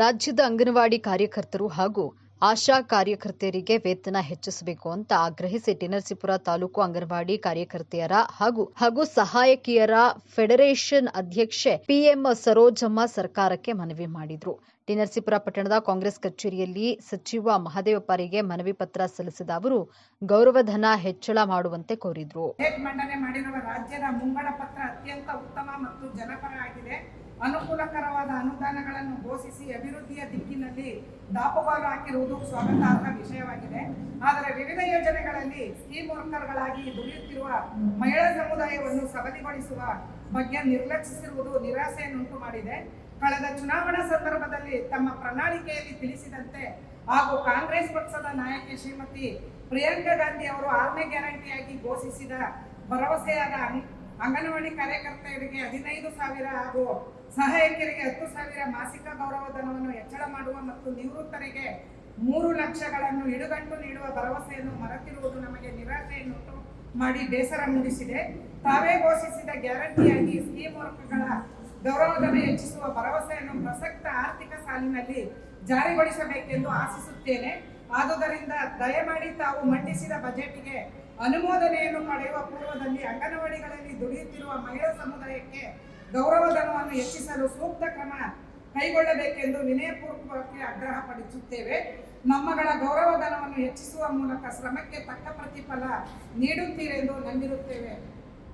ರಾಜ್ಯದ ಅಂಗನವಾಡಿ ಕಾರ್ಯಕರ್ತರು ಹಾಗೂ ಆಶಾ ಕಾರ್ಯಕರ್ತೆಯರಿಗೆ ವೇತನ ಹೆಚ್ಚಿಸಬೇಕು ಅಂತ ಆಗ್ರಹಿಸಿ ಟಿನರ್ಸಿಪುರ ತಾಲೂಕು ಅಂಗನವಾಡಿ ಕಾರ್ಯಕರ್ತೆಯರ ಹಾಗೂ ಹಾಗೂ ಸಹಾಯಕಿಯರ ಫೆಡರೇಷನ್ ಅಧ್ಯಕ್ಷೆ ಪಿಎಂ ಸರೋಜಮ್ಮ ಸರ್ಕಾರಕ್ಕೆ ಮನವಿ ಮಾಡಿದ್ರು. ಟಿನರ್ಸಿಪುರ ಪಟ್ಟಣದ ಕಾಂಗ್ರೆಸ್ ಕಚೇರಿಯಲ್ಲಿ ಸಚಿವ ಮಹದೇವಪ್ಪರಿಗೆ ಮನವಿ ಪತ್ರ ಸಲ್ಲಿಸಿದ ಅವರು ಗೌರವಧನ ಹೆಚ್ಚಳ ಮಾಡುವಂತೆ ಕೋರಿದ್ರು. ಮಂಡನೆ ಮಾಡಿರುವ ರಾಜ್ಯದ ಮುಂಗಡ ಪತ್ರ ಅತ್ಯಂತ ಉತ್ತಮ ಮತ್ತು ಜನಪರ ಆಗಿದೆ. ಅನುಕೂಲಕರವಾದ ಅನುದಾನಗಳನ್ನು ಘೋಷಿಸಿ ಅಭಿವೃದ್ಧಿಯ ದಿಕ್ಕಿನಲ್ಲಿ ದಾಪುಗಾಲು ಹಾಕಿರುವುದು ಸ್ವಾಗತಾರ್ಹ ವಿಷಯವಾಗಿದೆ. ಆದರೆ ವಿವಿಧ ಯೋಜನೆಗಳಲ್ಲಿ ಸ್ಕೀಮ್ ವರ್ಕರ್ಗಳಾಗಿ ದುಡಿಯುತ್ತಿರುವ ಮಹಿಳಾ ಸಮುದಾಯವನ್ನು ಸಬಲಿಗೊಳಿಸುವ ಬಗ್ಗೆ ನಿರ್ಲಕ್ಷಿಸಿರುವುದು ನಿರಾಸೆಯನ್ನುಂಟು ಮಾಡಿದೆ. ಕಳೆದ ಚುನಾವಣಾ ಸಂದರ್ಭದಲ್ಲಿ ತಮ್ಮ ಪ್ರಣಾಳಿಕೆಯಲ್ಲಿ ತಿಳಿಸಿದಂತೆ ಹಾಗೂ ಕಾಂಗ್ರೆಸ್ ಪಕ್ಷದ ನಾಯಕಿ ಶ್ರೀಮತಿ ಪ್ರಿಯಾಂಕಾ ಗಾಂಧಿ ಅವರು ಆರನೇ ಗ್ಯಾರಂಟಿಯಾಗಿ ಘೋಷಿಸಿದ ಭರವಸೆಯಾದ ಅಂಗನವಾಡಿ ಕಾರ್ಯಕರ್ತೆಯರಿಗೆ ಹದಿನೈದು ಸಾವಿರ ಹಾಗೂ ಸಹಾಯಕರಿಗೆ ಹತ್ತು ಸಾವಿರ ಮಾಸಿಕ ಗೌರವಧನವನ್ನು ಹೆಚ್ಚಳ ಮಾಡುವ ಮತ್ತು ನಿವೃತ್ತರಿಗೆ ಮೂರು ಲಕ್ಷಗಳನ್ನು ಇಡುಗಂಟು ನೀಡುವ ಭರವಸೆಯನ್ನು ಮರೆತಿರುವುದು ನಮಗೆ ನಿರಾಶೆಯನ್ನುಂಟು ಮಾಡಿ ಬೇಸರ ಮೂಡಿಸಿದೆ. ತಾವೇ ಘೋಷಿಸಿದ ಗ್ಯಾರಂಟಿಯಾಗಿ ಸ್ಕೀಮ್ ವರ್ಕ್ಗಳ ಗೌರವಧನ ಹೆಚ್ಚಿಸುವ ಭರವಸೆಯನ್ನು ಪ್ರಸಕ್ತ ಆರ್ಥಿಕ ಸಾಲಿನಲ್ಲಿ ಜಾರಿಗೊಳಿಸಬೇಕೆಂದು ಆಶಿಸುತ್ತೇನೆ. ಆದುದರಿಂದ ದಯಮಾಡಿ ತಾವು ಮಂಡಿಸಿದ ಬಜೆಟ್ಗೆ ಅನುಮೋದನೆಯನ್ನು ಪಡೆಯುವ ಪೂರ್ವದಲ್ಲಿ ಅಂಗನವಾಡಿಗಳಲ್ಲಿ ದುಡಿಯುತ್ತಿರುವ ಮಹಿಳಾ ಸಮುದಾಯಕ್ಕೆ ಗೌರವಧನವನ್ನು ಹೆಚ್ಚಿಸಲು ಸೂಕ್ತ ಕ್ರಮ ಕೈಗೊಳ್ಳಬೇಕೆಂದು ವಿನಯಪೂರ್ವಕವಾಗಿ ಆಗ್ರಹಪಡಿಸುತ್ತೇವೆ ನಮ್ಮಗಳ ಗೌರವಧನವನ್ನು ಹೆಚ್ಚಿಸುವ ಮೂಲಕ ಶ್ರಮಕ್ಕೆ ತಕ್ಕ ಪ್ರತಿಫಲ ನೀಡುತ್ತೀರೆಂದು ನಂಬಿರುತ್ತೇವೆ.